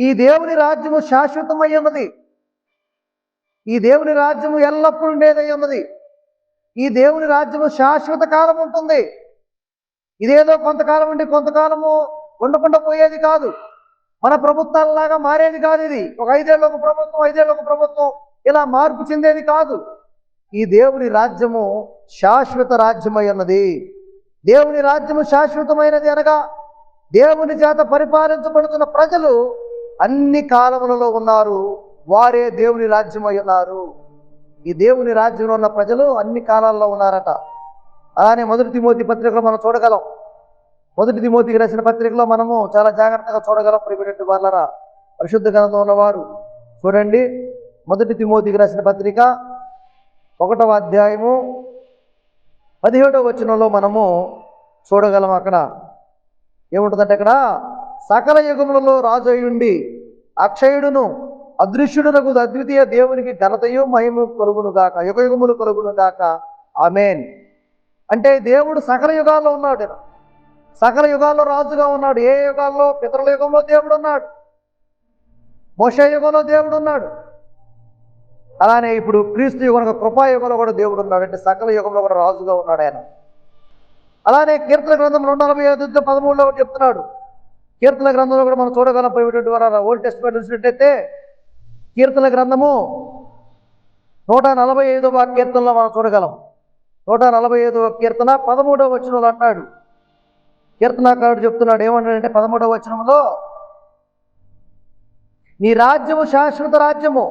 ఈ దేవుని రాజ్యము శాశ్వతమై ఉన్నది. ఈ దేవుని రాజ్యము ఎల్లప్పుడూ ఉండేదై ఉన్నది. ఈ దేవుని రాజ్యము శాశ్వత కాలం ఉంటుంది. ఇదేదో కొంతకాలం ఉండి కొంతకాలము ఉండకుండా పోయేది కాదు. మన ప్రభుత్వాలలాగా మారేది కాదు ఇది. ఒక ఐదేళ్ళ ఒక ప్రభుత్వం ఐదేళ్ళ ఒక ప్రభుత్వం ఇలా మార్పు చెందేది కాదు. ఈ దేవుని రాజ్యము శాశ్వత రాజ్యమై ఉన్నది. దేవుని రాజ్యము శాశ్వతమైనది అనగా దేవుని చేత పరిపాలించబడుతున్న ప్రజలు అన్ని కాలములలో ఉన్నారు వారే దేవుని రాజ్యమై ఉన్నారు. ఈ దేవుని రాజ్యంలో ఉన్న ప్రజలు అన్ని కాలాల్లో ఉన్నారట. అలానే మొదటి తిమోతి పత్రికలో మనం చూడగలం. మొదటి తిమోతికి రాసిన పత్రికలో మనము చాలా జాగ్రత్తగా చూడగలం ప్రిమినెంట్ వాళ్ళరా పరిశుద్ధ గ్రంథం ఉన్నవారు. చూడండి మొదటి తిమోతికి రాసిన పత్రిక ఒకటవ అధ్యాయము పదిహేడవ వచనంలో మనము చూడగలం అక్కడ. ఏముంటుందంటే అక్కడ? సకల యుగములలో రాజు అక్షయుడును అదృశ్యుడునకు అద్వితీయ దేవునికి ఘనతయు మహిమ కొలుగును గాక యుగ యుగములు కొలుగును గాక. ఆమెన్. అంటే దేవుడు సకల యుగాల్లో ఉన్నాడు సకల యుగాల్లో రాజుగా ఉన్నాడు. ఏ యుగాల్లో? పితరుల యుగంలో దేవుడు ఉన్నాడు మోష యుగంలో దేవుడు ఉన్నాడు అలానే ఇప్పుడు క్రీస్తు యుగం కృపాయుగంలో కూడా దేవుడు ఉన్నాడు అంటే సకల యుగంలో కూడా రాజుగా ఉన్నాడు ఆయన. అలానే కీర్తన గ్రంథం రెండు నలభై ఐదు పదమూడులో ఒకటి చెప్తున్నాడు. కీర్తన గ్రంథంలో కూడా మనం చూడగలపోయేటువంటి వారు. ఓల్డ్ టెస్ట్ చూసినట్టయితే కీర్తన గ్రంథము నూట నలభై ఐదవ కీర్తనలో మనం చూడగలం. నూట నలభై ఐదవ కీర్తన పదమూడవ వచనంలో అంటాడు కీర్తనాకారుడు చెప్తున్నాడు ఏమంటాడంటే పదమూడవ వచనంలో నీ రాజ్యము శాశ్వత రాజ్యము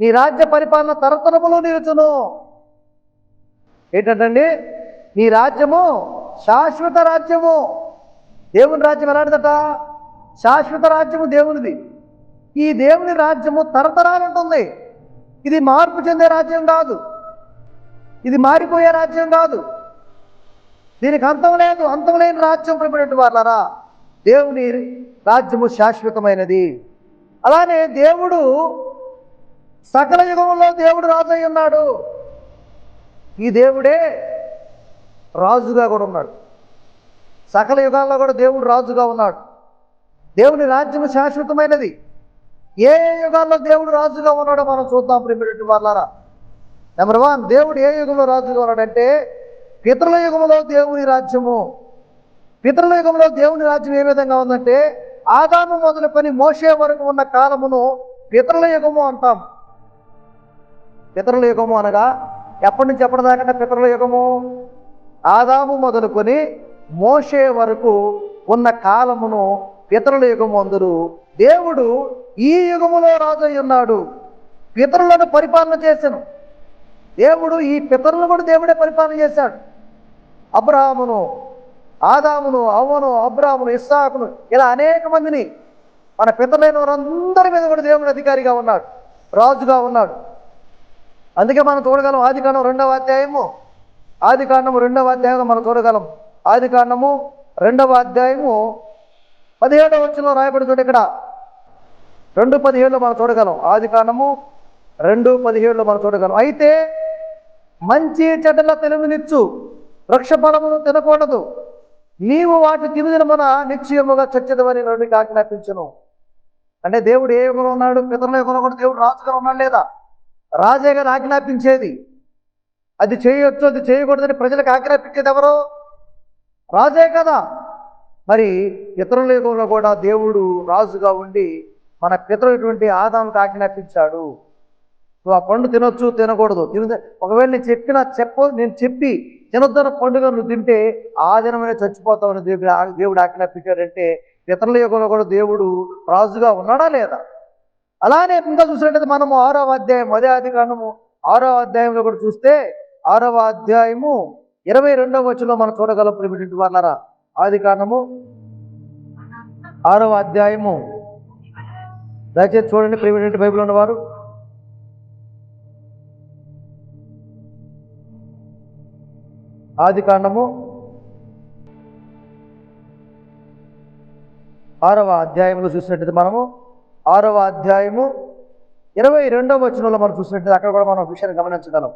నీ రాజ్య పరిపాలన తరతరములో నిలుచును. ఏంటంటే నీ రాజ్యము శాశ్వత రాజ్యము దేవుని రాజ్యం ఎలాంటిదట? శాశ్వత రాజ్యము దేవునిది. ఈ దేవుని రాజ్యము తరతరాలుంటుంది ఇది మార్పు చెందే రాజ్యం కాదు. ఇది మారిపోయే రాజ్యం కాదు. దీనికి అంతం లేదు అంతం లేని రాజ్యం ప్రపడినట్టు వాళ్ళరా దేవుని రాజ్యము శాశ్వతమైనది. అలానే దేవుడు సకల యుగంలో దేవుడు రాజు అయి ఉన్నాడు ఈ దేవుడే రాజుగా కూడా ఉన్నాడు. సకల యుగాల్లో కూడా దేవుడు రాజుగా ఉన్నాడు. దేవుని రాజ్యము శాశ్వతమైనది. ఏ యుగాల్లో దేవుడు రాజుగా ఉన్నాడో మనం చూద్దాం ప్రిమిరెడ్డి వాళ్ళారా నెంబర్ వన్ దేవుడు ఏ యుగంలో రాజుగా ఉన్నాడంటే పితరుల యుగంలో దేవుని రాజ్యము. పితరుల యుగంలో దేవుని రాజ్యం ఏ విధంగా ఉందంటే ఆదాము మొదలుకొని మోసే వరకు ఉన్న కాలమును పితృల యుగము అంటాం. పితరుల యుగము అనగా ఎప్పటి నుంచి ఎప్పటిదాకా పితరుల యుగము? ఆదాము మొదలుకొని మోసే వరకు ఉన్న కాలమును పితరుల యుగమందరు దేవుడు ఈ యుగములో రాజు అయి ఉన్నాడు. పితరులను పరిపాలన చేశాను దేవుడు ఈ పితరులను కూడా దేవుడే పరిపాలన చేశాడు. అబ్రాహమును ఆదామును అవ్వను అబ్రాహమును ఇస్సాకును ఇలా అనేక మందిని మన పితరులైన వారందరి మీద కూడా దేవుడు అధికారిగా ఉన్నాడు. రాజుగా ఉన్నాడు. అందుకే మనం చూడగలం ఆది కాండం రెండవ అధ్యాయము. ఆది కాండం రెండవ అధ్యాయంలో మనం చూడగలం. ఆది కాండము రెండవ అధ్యాయము పదిహేడవ వచ్చిన రాయబడి చూడ ఇక్కడ. రెండు పదిహేడులో మనం చూడగలం. ఆది కాండము రెండు పదిహేడులో మనం చూడగలం. అయితే మంచి చెడ్డల తెలుగునిచ్చు వృక్ష ఫలమును తినకూడదు. నీవు వాటి తినుదిన మన నిశ్చయముగా చచ్చదమని నన్ను ఆజ్ఞాపించను. అంటే దేవుడు ఏ యుగంలో ఉన్నాడు? పితరుల యుగంలో కూడా దేవుడు రాజుగా ఉన్నాడు లేదా? రాజే గారు ఆజ్ఞాపించేది. అది చేయొచ్చు అది చేయకూడదని ప్రజలకు ఆజ్ఞాపించేది ఎవరు? రాజే కదా. మరి ఇతరుల యుగంలో కూడా దేవుడు రాజుగా ఉండి మన పితరులటువంటి ఆదాముకు ఆజ్ఞాపించాడు. నువ్వు ఆ పండు తినొచ్చు తినకూడదు. తినదే ఒకవేళ నేను చెప్పిన చెప్ప నేను చెప్పి తినొద్దన్న పండుగ నువ్వు తింటే ఆ దినమనే చచ్చిపోతావని దేవుడు ఆ- దేవుడు ఆజ్ఞాపించాడంటే ఇతరుల యుగంలో కూడా దేవుడు రాజుగా ఉన్నాడా లేదా? అలానే ఇంకా చూసినట్టయితే మనము ఆరవ అధ్యాయం అదే అధికారము ఆరవ అధ్యాయంలో కూడా చూస్తే ఆరవ అధ్యాయము ఇరవై రెండవ వచ్చంలో మనం చూడగలం ప్రిమిటి వాళ్ళరా ఆది కారణము? ఆరవ అధ్యాయము. దయచేసి చూడండి ప్రిమిటి బైబిల్ ఉన్నవారు. ఆది కాండము ఆరవ అధ్యాయంలో చూసినట్టయితే మనము ఆరవ అధ్యాయము ఇరవై రెండవ వచనంలో మనం చూసినట్టయితే అక్కడ కూడా మనం విషయాన్ని గమనించగలం.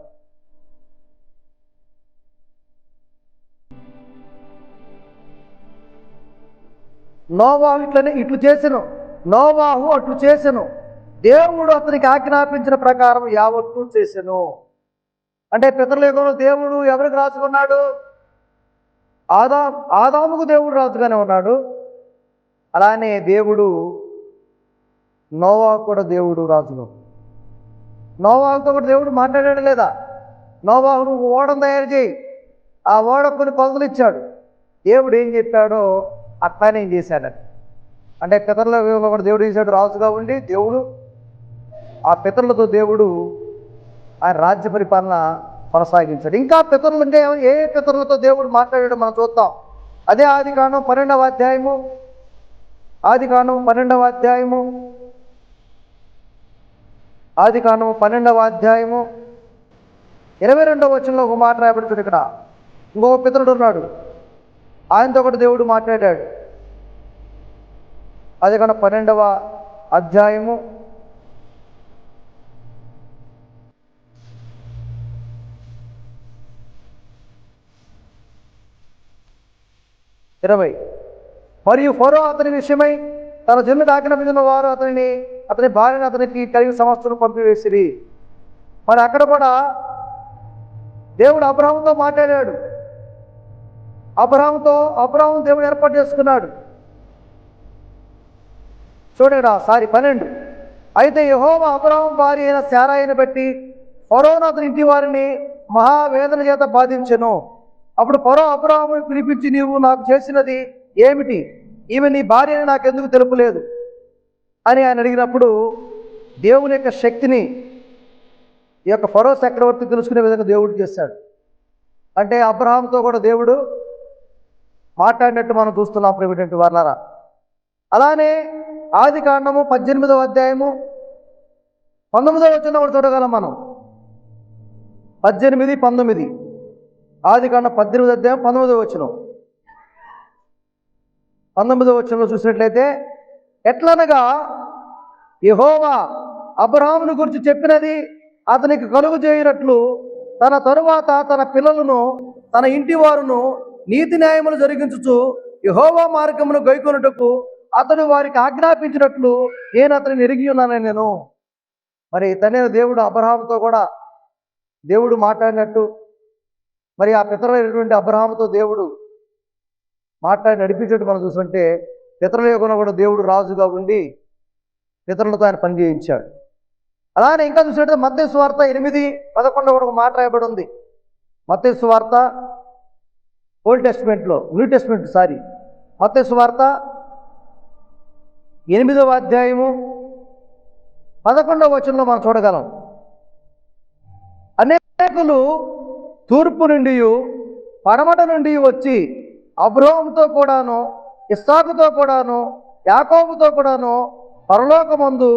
నోవాహు ఇట్లనే ఇట్లు చేసెను. నోవాహు అట్లు చేసెను. దేవుడు అతనికి ఆజ్ఞాపించిన ప్రకారం యావత్తు చేసెను. అంటే పితృలేఖంలో దేవుడు ఎవరికి రాసుకున్నాడు ఆదా ఆదాముకు దేవుడు రాజుగానే ఉన్నాడు. అలానే దేవుడు నోవా కూడా దేవుడు రాజుగా నోవాహుతో కూడా దేవుడు మాట్లాడాడు లేదా? నోవాహు నువ్వు ఓడను తయారు చేయి. ఆ ఓడ కొన్ని కొలతలు ఇచ్చాడు దేవుడు ఏం చెప్పాడో అట్లానే చేశాడట. అంటే పితరుల కూడా దేవుడు చేశాడు? రాజుగా ఉండి దేవుడు ఆ పితరులతో దేవుడు ఆయన రాజ్య పరిపాలన కొనసాగించాడు. ఇంకా పితరులు అంటే ఏ పితరులతో దేవుడు మాట్లాడాడు మనం చూద్దాం. అదే ఆది కాండం పన్నెండవ అధ్యాయము. ఆది కాండం పన్నెండవ అధ్యాయము. ఆది కాండము పన్నెండవ అధ్యాయము. ఇరవై రెండవ వచనంలో ఒక మాట రాయబడుతుంది ఇక్కడ. ఇంకో పితరుడు ఉన్నాడు. ఆయనతో కూడా దేవుడు మాట్లాడాడు. అది కన్నా పన్నెండవ అధ్యాయము. ఇరవై. మరియు ఫరో అతని విషయమై తన జన్మకు ఆజ్ఞాపించిన వారు అతనిని అతని భార్యను అతనికి కలిగి సంవత్సరం పంపివేసిరి. మరి అక్కడ కూడా దేవుడు అబ్రహంతో మాట్లాడాడు. అబ్రహాంతో అబ్రహాం దేవుడు ఏర్పాటు చేసుకున్నాడు. చూడండి సారి పన్నెండు. అయితే యహోవ అబ్రహాం భార్య అయిన శారాయిని బట్టి ఫరోను అతని ఇంటి వారిని మహావేదన చేత బాధించను. అప్పుడు ఫరో అబ్రహాముని పిలిపించి నీవు నాకు చేసినది ఏమిటి? ఈమె నీ భార్యని నాకు ఎందుకు తెలుపులేదు? అని ఆయన అడిగినప్పుడు దేవుని యొక్క శక్తిని ఈ యొక్క ఫరో చక్రవర్తి తెలుసుకునే విధంగా దేవుడు చేశాడు. అంటే అబ్రహాంతో కూడా దేవుడు మాట్లాడినట్టు మనం చూస్తున్నాం ప్రేమిటంటి వర్లరా అలానే ఆది కాండము పద్దెనిమిదవ అధ్యాయము పంతొమ్మిదవ వచ్చిన కూడా చూడగలం మనం. పద్దెనిమిది పంతొమ్మిది. ఆది కాండం పద్దెనిమిది అధ్యాయం పంతొమ్మిదవ వచ్చిన పంతొమ్మిదవ వచనంలో చూసినట్లయితే ఎట్లనగా యెహోవా అబ్రహామును గురించి చెప్పినది అతనికి కలుగు చేయనట్లు తన తరువాత తన పిల్లలను తన ఇంటి వారును నీతి న్యాయములు జరిగించుచు యహోవా మార్గమును గైకొనుటకు అతడు వారికి ఆజ్ఞాపించినట్లు నేను అతనిని ఎరిగి ఉన్నానని నేను. మరి తనే దేవుడు అబ్రహాంతో కూడా దేవుడు మాట్లాడినట్టు. మరి ఆ పితరైనటువంటి అబ్రహాంతో దేవుడు మాట్లాడి నడిపించేట్టు మనం చూస్తుంటే పితరుల యుగంలో కూడా దేవుడు రాజుగా ఉండి పితరులతో ఆయన పని చేయించాడు. అలానే ఇంకా చూసినట్టు మత్తే సువార్త ఎనిమిది పదకొండు కూడా మాట రాయబడి ఉంది. మత్తే వార్త ఓల్డ్ టెస్ట్మెంట్లో న్యూ టెస్ట్మెంట్ సారీ. మత్తే సువార్త ఎనిమిదవ అధ్యాయము పదకొండవ వచనంలో మనం చూడగలం. అనేకులు తూర్పు నుండి పడమట నుండి వచ్చి అబ్రహంతో కూడాను ఇస్సాకుతో కూడాను యాకోబుతో కూడాను పరలోకమందు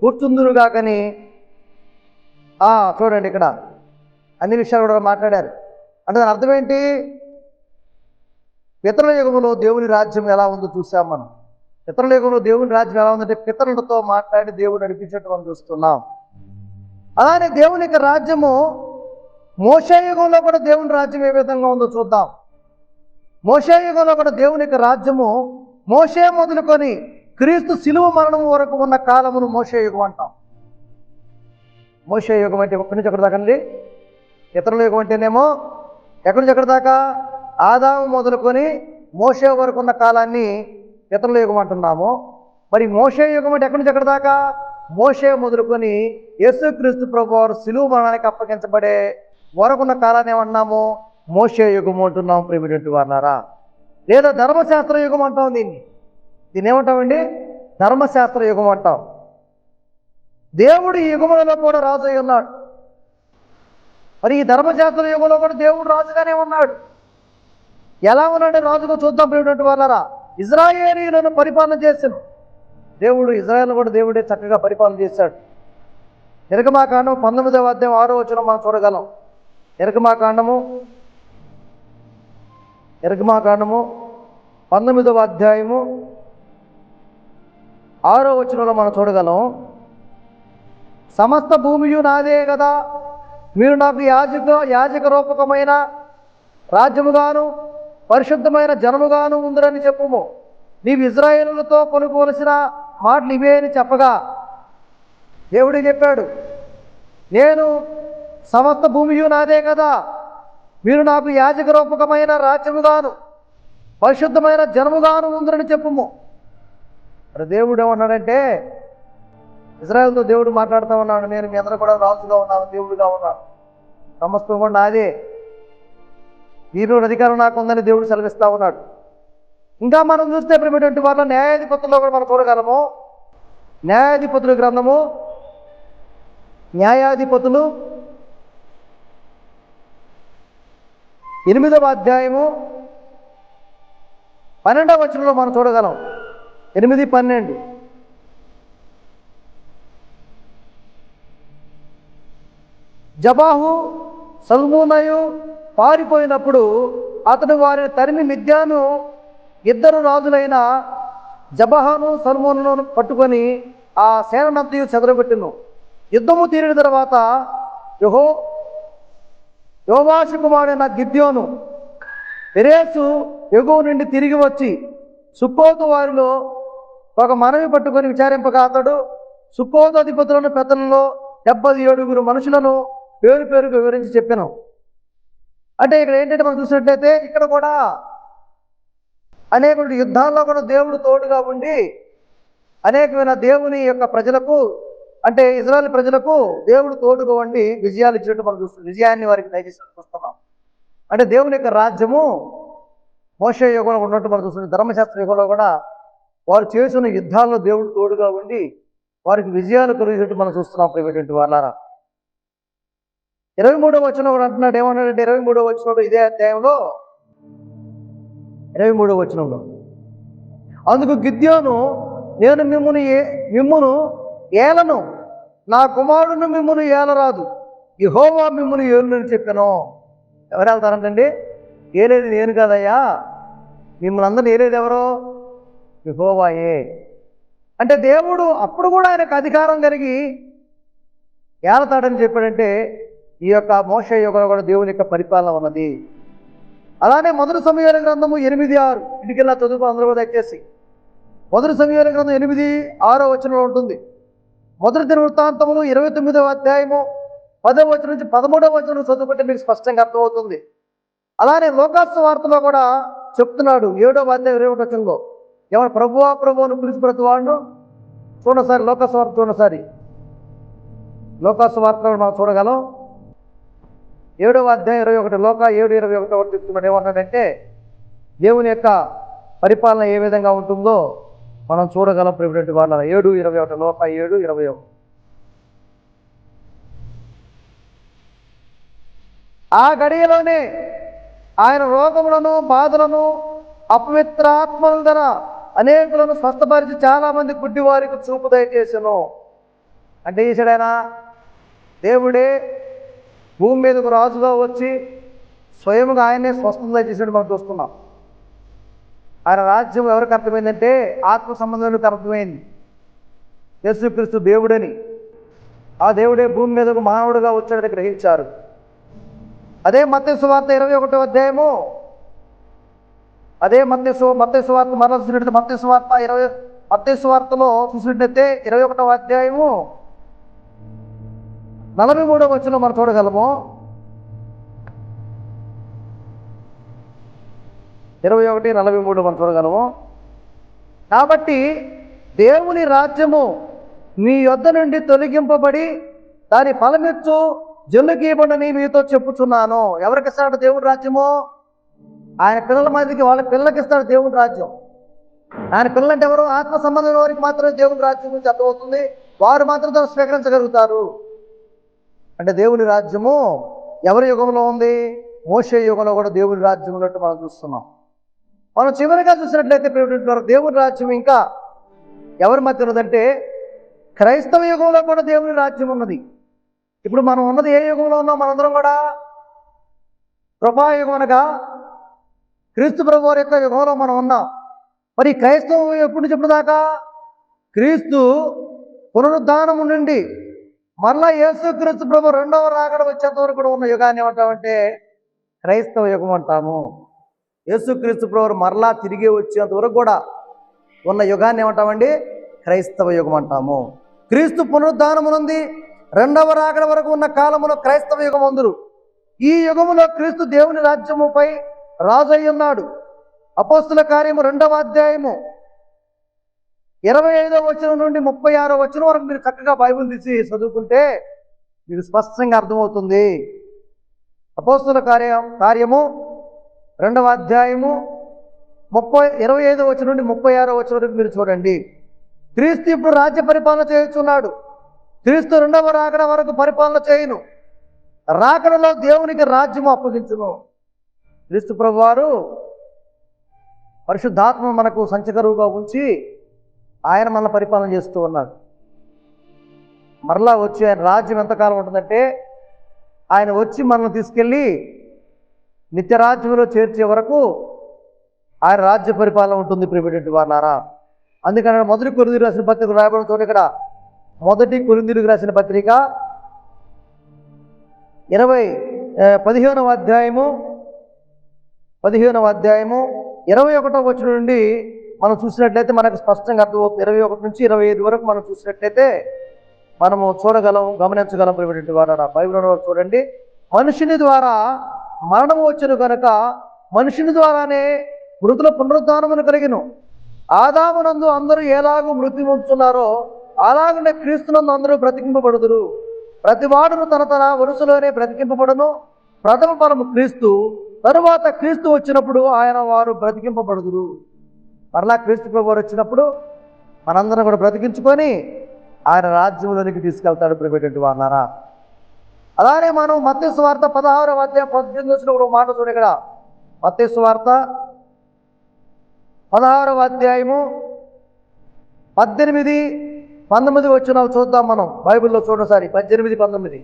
కూర్చుందురుగాకని చూడండి ఇక్కడ. అన్ని విషయాలు కూడా మాట్లాడారు. అంటే దాని అర్థం ఏంటి? పితరుల యుగంలో దేవుని రాజ్యం ఎలా ఉందో చూసాం మనం. పితరుల యుగంలో దేవుని రాజ్యం ఎలా ఉందంటే పితరులతో మాట్లాడి దేవుడు నడిపించేట్టు మనం చూస్తున్నాం. అలానే దేవుని యొక్క రాజ్యము మోసయుగంలో కూడా దేవుని రాజ్యం ఏ విధంగా ఉందో చూద్దాం. మోసయుగంలో కూడా దేవుని యొక్క రాజ్యము మోసే మొదలుకొని క్రీస్తు శిలువ మరణం వరకు ఉన్న కాలమును మోసయుగం అంటాం. మోసయుగం అంటే ఎక్కడి నుంచి ఒకటి దాకా అండి? ఇతరుల యుగం అంటేనేమో ఎక్కడి నుంచి ఎక్కడి దాకా? ఆదాము మొదలుకొని మోసే వరకు ఉన్న కాలాన్ని ఇతరుల యుగం అంటున్నాము. మరి మోసే యుగం అంటే ఎక్కడి నుంచి ఎక్కడి దాకా? మోసే మొదలుకొని యేసుక్రీస్తు ప్రభు వారు సిలువ మరణానికి అప్పగించబడే వరకున్న కాలాన్ని ఏమన్నాము మోసే యుగం అంటున్నాం ప్రేమిటెంట్ అన్నారా లేదా ధర్మశాస్త్ర యుగం అంటాం దీన్ని. దీన్ని ఏమంటామండి? ధర్మశాస్త్ర యుగం అంటాం. దేవుడు ఈ యుగములలో కూడా రాజు అయి ఉన్నాడు మరి ఈ ధర్మశాస్త్ర యుగంలో కూడా దేవుడు రాజుగానే ఉన్నాడు. ఎలా ఉన్నాడు రాజుగా చూద్దాం ప్రేమిటెంట్ వాళ్ళరా ఇజ్రాయేలీలను పరిపాలన చేశాను దేవుడు ఇజ్రాయల్ కూడా దేవుడే చక్కగా పరిపాలన చేశాడు. నిర్గమాకాండం పంతొమ్మిదవ అధ్యాయం ఆరో వచ్చిన మనం చూడగలం. నిర్గమాకాండము నిర్గమాకాండము పంతొమ్మిదవ అధ్యాయము ఆరో వచనంలో మనం చూడగలం. సమస్త భూమియు నాదే కదా మీరు నాకు యాజక యాజక రూపకమైన రాజ్యముగాను పరిశుద్ధమైన జనముగాను ఉందిరని చెప్పుము. నీవు ఇజ్రాయేలులతో కొనుకోవలసిన మాటలు ఇవే అని చెప్పగా దేవుడు చెప్పాడు నేను సమస్త భూమియు నాదే కదా. మీరు నాకు యాజక రూపకమైన రాజ్యముగాను పరిశుద్ధమైన జనముగాను ఉందని చెప్పుము. మరి దేవుడు ఏమన్నాడంటే ఇజ్రాయెల్తో దేవుడు మాట్లాడుతూ ఉన్నాడు నేను మీ అందరూ కూడా రాజుగా ఉన్నాను దేవుడిగా ఉన్నాను. సమస్తం కూడా నాదే. దీని అధికారం నాకు ఉందని దేవుడు సెలవిస్తా ఉన్నాడు. ఇంకా మనం చూస్తే ప్రేమటువంటి వారిలో న్యాయాధిపతుల్లో కూడా మనం చూడగలము. న్యాయాధిపతుల గ్రంథము న్యాయాధిపతులు ఎనిమిదవ అధ్యాయము పన్నెండవ వచనంలో మనం చూడగలం. ఎనిమిది పన్నెండు. జబాహు సల్మూనయు పారిపోయినప్పుడు అతడు వారిని తరిమి మిద్యాను ఇద్దరు రాజులైన జబహాను సల్మూను పట్టుకొని ఆ సేనంతయు చెదరగొట్టిను యుద్ధము తీరిన తర్వాత యుహో యోగాశు కుమారుడైన గిద్యోను పెరేసు ఎగువ నుండి తిరిగి వచ్చి సుక్కోతు వారిలో ఒక మనవి పట్టుకొని విచారింపగా అతడు సుక్కోతు అధిపతులను పెద్దలలో డెబ్బై ఏడుగురు మనుషులను పేరు పేరుకు వివరించి చెప్పాను. అంటే ఇక్కడ ఏంటంటే మనం చూసినట్లయితే ఇక్కడ కూడా అనేక యుద్ధాల్లో కూడా దేవుడు తోడుగా ఉండి అనేకమైన దేవుని యొక్క ప్రజలకు అంటే ఇజ్రాయల్ ప్రజలకు దేవుడు తోడుగా ఉండి విజయాలు ఇచ్చినట్టు మనం చూస్తున్నాం. విజయాన్ని వారికి దయచేసి చూస్తున్నాం. అంటే దేవుని యొక్క రాజ్యము మోస యుగంలో ఉన్నట్టు మనం చూస్తున్నాం. ధర్మశాస్త్ర యుగంలో కూడా వారు చేసిన యుద్ధాల్లో దేవుడు తోడుగా ఉండి వారికి విజయాలు కలిగినట్టు మనం చూస్తున్నాం ప్రైవేట్ వాళ్ళారా ఇరవై మూడో వచ్చిన అంటున్నాడు ఏమన్నాడంటే ఇరవై మూడో వచ్చినప్పుడు ఇదే అధ్యాయంలో ఇరవై మూడో వచనంలో అందుకు గిద్యోను నేను మిమ్మును ఏ మిమ్మును ఏలను నా కుమారుడు మిమ్మును ఏలరాదు యహోవా మిమ్మును ఏలునని చెప్పాను. ఎవరు వెళ్తారంటండి ఏలేది నేను కాదయ్యా మిమ్మల్ని అందరిని ఏలేది ఎవరో? యహోవాయే. అంటే దేవుడు అప్పుడు కూడా ఆయనకు అధికారం కలిగి ఏలతాడని చెప్పాడంటే ఈ యొక్క మోస యుగంలో కూడా దేవుని యొక్క పరిపాలన ఉన్నది. అలానే మొదటి సమయాల గ్రంథము ఎనిమిది ఆరు. ఇంటికెళ్ళా చదువుకో అందరూ కూడా దయచేసి. మొదటి సమయాల గ్రంథం ఎనిమిది ఆరో వచనంలో ఉంటుంది. మొదటి దిన వృత్తాంతములు ఇరవై తొమ్మిదవ అధ్యాయము పదవ వచనం నుంచి పదమూడవ వచనం చదువుకుంటే మీకు స్పష్టంగా అర్థమవుతుంది. అలానే లోకాస్త వార్తలో కూడా చెప్తున్నాడు. ఏడవ అధ్యాయం ఇరవై ఒకటి వచనంలో. ఎవరు ప్రభువా ప్రభు అని పిలిచి ప్రతివాడు చూడసారి లోకాస్త వార్త చూడండి సారి లోకాస్త వార్తలు మనం చూడగలం. ఏడవ అధ్యాయం ఇరవై ఒకటి లోక ఏడు ఇరవై ఒకటి ఒకటి చెప్తున్నాడు ఏమన్నాడంటే దేవుని యొక్క పరిపాలన ఏ విధంగా ఉంటుందో మనం చూడగలం ప్రిమిడెంట్ వాళ్ళ ఏడు ఇరవై ఒకటి లోక ఏడు ఇరవై ఒకటి. ఆ గడియలోనే ఆయన రోగములను బాధలను అపవిత్రాత్మల ధర అనేకులను స్వస్థపరిచి చాలా మంది గుడ్డి చూపు దయచేసను అంటే ఈసాడైనా దేవుడే భూమి మీదకు రాజుగా వచ్చి స్వయంగా ఆయనే స్వస్థత చేసినట్టు మనం చూస్తున్నాం. ఆయన రాజ్యం ఎవరికి అర్థమైందంటే ఆత్మ సంబంధానికి అర్థమైంది. యేసుక్రీస్తు దేవుడని. ఆ దేవుడే భూమి మీదకు మానవుడిగా వచ్చాడని గ్రహించారు. అదే మత్స్య సువార్త ఇరవై ఒకటో అధ్యాయము. అదే మత్స్య సు మత్స్య సువార్త మరణ చూసినట్టు మత్స్య సువార్త ఇరవై మత్స్య సువార్తలో చూసినట్టయితే ఇరవై ఒకటో అధ్యాయము నలభై మూడో వచ్చిన మనం చూడగలము. ఇరవై ఒకటి నలభై మూడు మనం చూడగలము. కాబట్టి దేవుని రాజ్యము మీ యొద్ద నుండి తొలగింపబడి దాని ఫలమిచ్చు జల్లుకీయబడని మీతో చెప్పుచున్నాను. ఎవరికి ఇస్తాడు దేవుని రాజ్యము? ఆయన పిల్లల మందికి వాళ్ళ పిల్లలకి ఇస్తాడు దేవుని రాజ్యం. ఆయన పిల్లలంటే ఎవరు? ఆత్మ సంబంధమైన వారికి మాత్రమే దేవుని రాజ్యం గురించి అర్థమవుతుంది. వారు మాత్రం దాన్ని స్వీకరించగలుగుతారు. అంటే దేవుని రాజ్యము ఎవరి యుగంలో ఉంది? మోసే యుగంలో కూడా దేవుని రాజ్యం ఉన్నట్టు మనం చూస్తున్నాం. మనం చివరిగా చూసినట్లయితే ప్రియమైనటువంటి దేవుని రాజ్యం ఇంకా ఎవరి మధ్య ఉన్నదంటే క్రైస్తవ యుగంలో కూడా దేవుని రాజ్యం ఉన్నది. ఇప్పుడు మనం ఉన్నది ఏ యుగంలో ఉన్నాం మనందరం కూడా? కృపాయుగం అనగా క్రీస్తు ప్రభు వారి యొక్క యుగంలో మనం ఉన్నాం. మరి క్రైస్తవం ఎప్పుడు నుంచి దాకా క్రీస్తు పునరుద్ధానము నుండి మరలా యేసు క్రీస్తు ప్రభు రెండవ రాకడ వచ్చేంత వరకు కూడా ఉన్న యుగాన్ని ఏమంటామంటే క్రైస్తవ యుగం అంటాము. యేసు క్రీస్తు ప్రభు మరలా తిరిగి వచ్చేంత వరకు కూడా ఉన్న యుగాన్ని ఏమంటామండి? క్రైస్తవ యుగం అంటాము. క్రీస్తు పునరుద్ధానమునుంది. రెండవ రాకడ వరకు ఉన్న కాలములో క్రైస్తవ యుగం అందరు ఈ యుగములో క్రీస్తు దేవుని రాజ్యముపై రాజయ్యున్నాడు. అపోస్తుల కార్యము రెండవ అధ్యాయము ఇరవై ఐదో వచనం నుండి ముప్పై ఆరో వచనం వరకు మీరు చక్కగా బైబుల్ తీసి చదువుకుంటే మీకు స్పష్టంగా అర్థమవుతుంది. అపోస్తుల కార్యం కార్యము రెండవ అధ్యాయము ముప్పై ఇరవై ఐదో వచనం నుండి ముప్పై ఆరో వచనం వరకు మీరు చూడండి. క్రీస్తు ఇప్పుడు రాజ్య పరిపాలన చేయుచున్నాడు. క్రీస్తు రెండవ రాకడ వరకు పరిపాలన చేయను. రాకడలో దేవునికి రాజ్యము అప్పగించును. క్రీస్తు ప్రభువారు పరిశుద్ధాత్మ మనకు సంచకరువుగా ఉంచి ఆయన మన పరిపాలన చేస్తూ ఉన్నాడు. మరలా వచ్చి ఆయన రాజ్యం ఎంతకాలం ఉంటుందంటే ఆయన వచ్చి మనల్ని తీసుకెళ్ళి నిత్యరాజ్యంలో చేర్చే వరకు ఆయన రాజ్య పరిపాలన ఉంటుంది ప్రిమిటెంట్ వారినారా అందుకని మొదటి కొరిందులు రాసిన పత్రిక రాయబడంతో ఇక్కడ మొదటి కొరిందులకు రాసిన పత్రిక ఇరవై పదిహేనవ అధ్యాయము పదిహేనవ అధ్యాయము ఇరవై ఒకటో వచ్చిన నుండి మనం చూసినట్లయితే మనకు స్పష్టంగా అర్థమవుతుంది. ఇరవై ఒకటి నుంచి ఇరవై ఐదు వరకు మనం చూసినట్లయితే మనము చూడగలం గమనించగలం ప్రిమిటెంట్ వారా బైబిల్ ఉన్నవారు చూడండి. మనుషుని ద్వారా మరణం వచ్చను కనుక మనుషుని ద్వారానే మృతుల పునరుద్ధానమును కలిగిను. ఆదామునందు అందరూ ఎలాగూ మృతి ఉంచున్నారో అలాగనే క్రీస్తునందు అందరూ బ్రతికింపబడుదురు. ప్రతి వాడును తన తన వరుసలోనే బ్రతికింపబడును. ప్రథమ ఫలము క్రీస్తు తరువాత క్రీస్తు వచ్చినప్పుడు ఆయన వారు బ్రతికింపబడుదురు. మరలా క్రీస్తు ప్రభు వారు వచ్చినప్పుడు మనందరం కూడా బ్రతికించుకొని ఆయన రాజ్యంలోనికి తీసుకెళ్తాడు ప్రిపేటెంట్ వారులారా. అలానే మనం మత్స్సు వార్త పదహారవ అధ్యాయం పద్దెనిమిది వచ్చిన ఒక మాట చూడండి ఇక్కడ. మత్స్సు వార్త పదహారవ అధ్యాయము పద్దెనిమిది పంతొమ్మిది వచ్చిన చూద్దాం మనం. బైబిల్లో చూడసారి పద్దెనిమిది పంతొమ్మిది.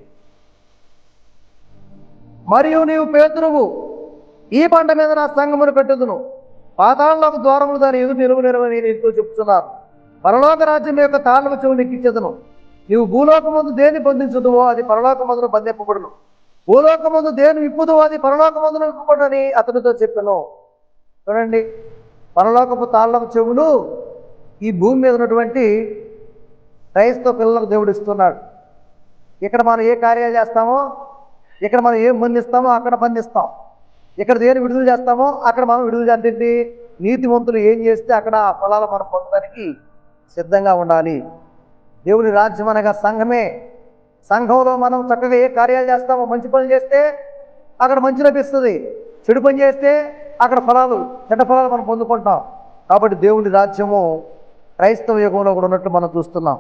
మరియు నీవు పేతురువు ఈ పంట మీద నా సంగమును పెట్టుదును. పాతాళలోక ద్వారములు దాని ఎదురు నిలువ నిలవని నీతో చెప్తున్నాను. పరలోక రాజ్యం యొక్క తాళము చెవులు ఎక్కించదును నీవు భూలోకమందు దేని బంధించదువో అది పరలోకమందును బంధింపబడును. భూలోకమందు దేని విప్పుదువో అది పరలోకమందును విప్పబడని అతనితో చెప్పాను. చూడండి పరలోకపు తాళ్ళపు చెవులు ఈ భూమి మీద ఉన్నటువంటి క్రైస్తవ పిల్లలకు దేవుడు ఇస్తున్నాడు. ఇక్కడ మనం ఏ కార్యాలు చేస్తామో ఇక్కడ మనం ఏం బంధిస్తామో అక్కడ బంధిస్తాం. ఇక్కడ దేని విడుదల చేస్తామో అక్కడ మనం విడుదల చేద్దండి నీతివంతులు ఏం చేస్తే అక్కడ ఆ ఫలాలు మనం పొందడానికి సిద్ధంగా ఉండాలి. దేవుని రాజ్యం అనగా సంఘమే సంఘంలో మనం చక్కగా ఏ కార్యాలు చేస్తామో మంచి పనులు చేస్తే అక్కడ మంచి లభిస్తుంది. చెడు పని చేస్తే అక్కడ ఫలాలు చెడ్డ ఫలాలు మనం పొందుకుంటాం. కాబట్టి దేవుని రాజ్యము క్రైస్తవ యుగంలో కూడా ఉన్నట్టు మనం చూస్తున్నాం.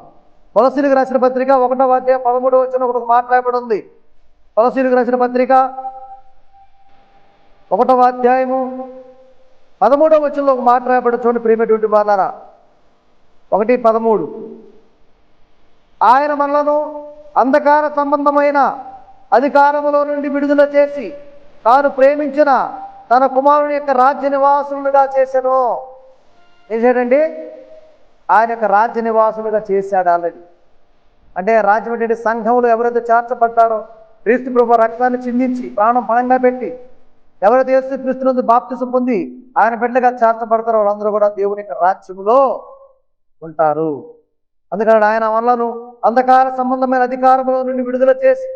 తులసిలకు రాసిన పత్రిక ఒకటో అధ్యాయం పదమూడవ వచ్చిన ఒకటి మాట్లాడబడి ఉంది. తులసిలకు రాసిన పత్రిక ఒకటవ అధ్యాయము పదమూడవ వచ్చంలో ఒక మాట రాయబడి చూడండి ప్రేమటువంటి వాళ్ళారా ఒకటి పదమూడు. ఆయన మనలను అంధకార సంబంధమైన అధికారములో నుండి విడుదల చేసి తాను ప్రేమించిన తన కుమారుని యొక్క రాజ్య నివాసులుగా చేశాను. చేశాడండి? ఆయన యొక్క రాజ్య నివాసులుగా చేశాడు ఆల్రెడీ. అంటే రాజ్యం ఏంటంటే సంఘంలో ఎవరైతే చేర్చబడ్డారో క్రీస్తు ప్రభు రక్తాన్ని చిందించి ప్రాణం పణంగా పెట్టి ఎవరైతే యేసు క్రీస్తునందు బాప్తిసం పొంది ఆయన బిడ్డగా చేర్చబడతారో వాళ్ళందరూ కూడా దేవుని యొక్క రాజ్యములో ఉంటారు. అందుకని ఆయన వల్లను అంధకార సంబంధమైన అధికారంలో నుండి విడుదల చేసి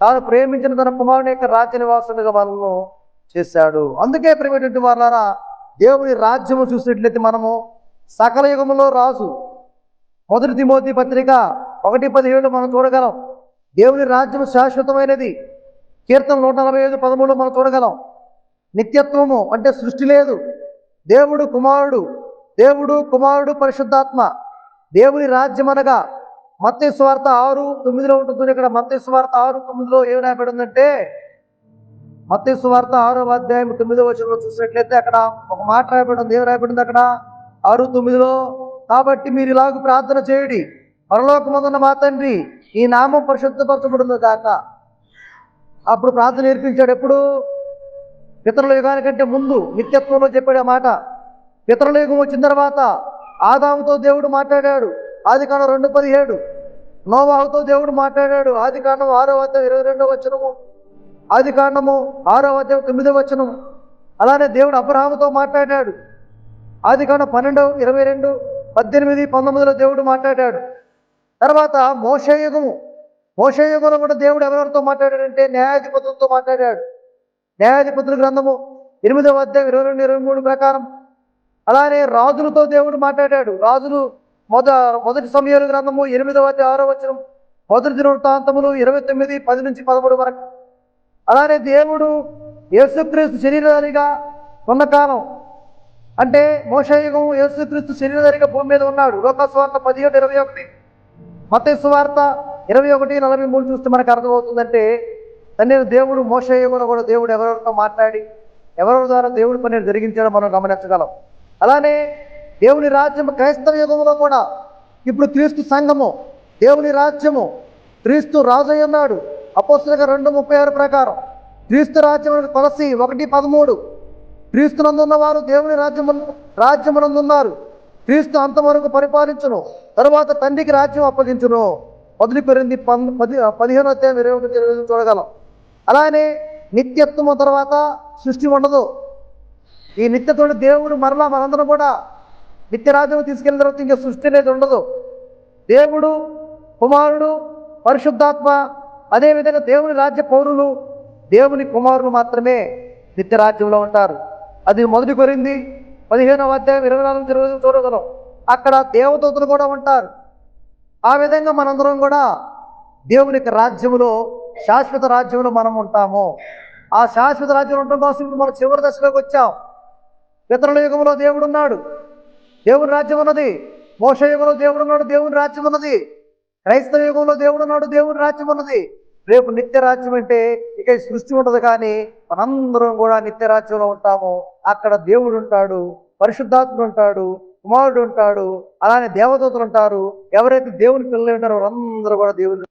తాను ప్రేమించిన తన కుమారుని యొక్క రాజ్య నివాసులుగా వాళ్ళను చేశాడు. అందుకే ప్రేమటువంటి వాళ్ళారా దేవుని రాజ్యము చూసినట్లయితే మనము సకల యుగంలో రాజు. మొదటి తిమోతి పత్రిక ఒకటి పదిహేడు మనం చూడగలం. దేవుని రాజ్యం శాశ్వతమైనది. కీర్తన నూట నలభై ఐదు పదమూడు మనం చూడగలం. నిత్యత్వము అంటే సృష్టి లేదు. దేవుడు కుమారుడు దేవుడు కుమారుడు పరిశుద్ధాత్మ దేవుని రాజ్యం అనగా మత్తయి స్వార్థ ఆరు తొమ్మిదిలో ఉంటుంది ఇక్కడ మత్తయి స్వార్థ ఆరు తొమ్మిదిలో ఏమి రాయబడిందంటే ఉందంటే స్వార్థ ఆరో అధ్యాయం తొమ్మిదో వచ్చిన చూసినట్లయితే అక్కడ ఒక మాట రాయబడింది. ఏం రాయబడింది అక్కడ? ఆరు తొమ్మిదిలో కాబట్టి మీరు ఇలాగ ప్రార్థన చేయడి. పరలోకమందున్న మా తండ్రి ఈ నామం పరిశుద్ధపరచబడును కాక అప్పుడు ప్రార్థన నేర్పించాడు ఎప్పుడు? పితరుల యుగానికంటే ముందు నిత్యత్వంలో చెప్పాడు ఆ మాట. పితరుల యుగం వచ్చిన తర్వాత ఆదాముతో దేవుడు మాట్లాడాడు. ఆది కాండం రెండు పదిహేడు. నోవాహుతో దేవుడు మాట్లాడాడు. ఆది కాండం ఆరో అధ్యాయం ఇరవై రెండవ వచనము. ఆది కాండము ఆరో అధ్యాయం వచనము. అలానే దేవుడు అబ్రహాముతో మాట్లాడాడు. ఆది కాండం పన్నెండు ఇరవై రెండు పద్దెనిమిది పంతొమ్మిదిలో దేవుడు మాట్లాడాడు. తర్వాత మోసయుగము మోసయుగంలో కూడా దేవుడు ఎవరెవరితో మాట్లాడాడంటే న్యాయాధిపతులతో మాట్లాడాడు. న్యాయాధిపతుల గ్రంథము ఎనిమిదవ అధ్యాయం ఇరవై రెండు ఇరవై మూడు ప్రకారం. అలానే రాజులతో దేవుడు మాట్లాడాడు. రాజులు మొద మొదటి సమయాలు గ్రంథము ఎనిమిదవ అధ్యాయం ఆరో వచ్చిన మొదటి దినవృత్తాంతములు ఇరవై తొమ్మిది పది నుంచి పదమూడు వరకు. అలానే దేవుడు యేసుక్రీస్తు శరీరధారిగా ఉన్న కాలం అంటే మోషయుగం యేసుక్రీస్తు శరీరధారిగా భూమి మీద ఉన్నాడు. లోకస్వార్త పదిహేడు ఇరవై ఒకటి. మత సువార్త ఇరవై ఒకటి నలభై మూడు చూస్తే మనకు అర్థమవుతుందంటే తండ్రి దేవుడు మోసయుగంలో కూడా దేవుడు ఎవరెవరితో మాట్లాడి ఎవరెవరి ద్వారా దేవుడి పని జరిగించడం మనం గమనించగలం. అలానే దేవుని రాజ్యం క్రైస్తవ యుగంలో కూడా ఇప్పుడు క్రీస్తు సంఘము దేవుని రాజ్యము క్రీస్తు రాజు ఉన్నాడు. అపోస్తులుగా రెండు ముప్పై ఆరు ప్రకారం. క్రీస్తు రాజ్యం కొలసి ఒకటి పదమూడు. క్రీస్తునందున్న వారు దేవుని రాజ్యము రాజ్యమునందున్నారు క్రీస్తు అంతవరకు పరిపాలించును. తరువాత తండ్రికి రాజ్యం అప్పగించును. వదిలిపెరింది పెరింది పది పదిహేను అధ్యాయం ఇరవై ఒకటి చూడగలం. అలానే నిత్యత్వం తర్వాత సృష్టి ఉండదు. ఈ నిత్యత్వం దేవుడు మరలా మనందరం కూడా నిత్యరాజ్యం తీసుకెళ్ళిన తర్వాత ఇంకా సృష్టి అనేది ఉండదు. దేవుడు కుమారుడు పరిశుద్ధాత్మ అదేవిధంగా దేవుని రాజ్య పౌరులు దేవుని కుమారులు మాత్రమే నిత్యరాజ్యంలో ఉంటారు. అది మొదటి కొరింది పదిహేనవ అధ్యాయం ఇరవై నాలుగు ఇరవై చూడగలం. అక్కడ దేవదూతలు కూడా ఉంటారు. ఆ విధంగా మనందరం కూడా దేవుని యొక్క రాజ్యములో శాశ్వత రాజ్యంలో మనం ఉంటాము. ఆ శాశ్వత రాజ్యం ఉండడం కోసం ఇప్పుడు మనం చివరి దశలోకి వచ్చాం. పితరుల యుగంలో దేవుడు ఉన్నాడు. దేవుని రాజ్యం ఉన్నది. మోస యుగంలో దేవుడు ఉన్నాడు. దేవుని రాజ్యం ఉన్నది. క్రైస్తవ యుగంలో దేవుడు ఉన్నాడు. దేవుని రాజ్యం ఉన్నది. రేపు నిత్య రాజ్యం అంటే ఇక సృష్టి ఉండదు కానీ మనందరం కూడా నిత్య రాజ్యంలో ఉంటాము. అక్కడ దేవుడు ఉంటాడు. పరిశుద్ధాత్ముడు ఉంటాడు. కుమారుడు ఉంటాడు. అలానే దేవదూతలు ఉంటారు. ఎవరైతే దేవుని పిల్లలు ఉంటారో వారందరూ కూడా దేవుని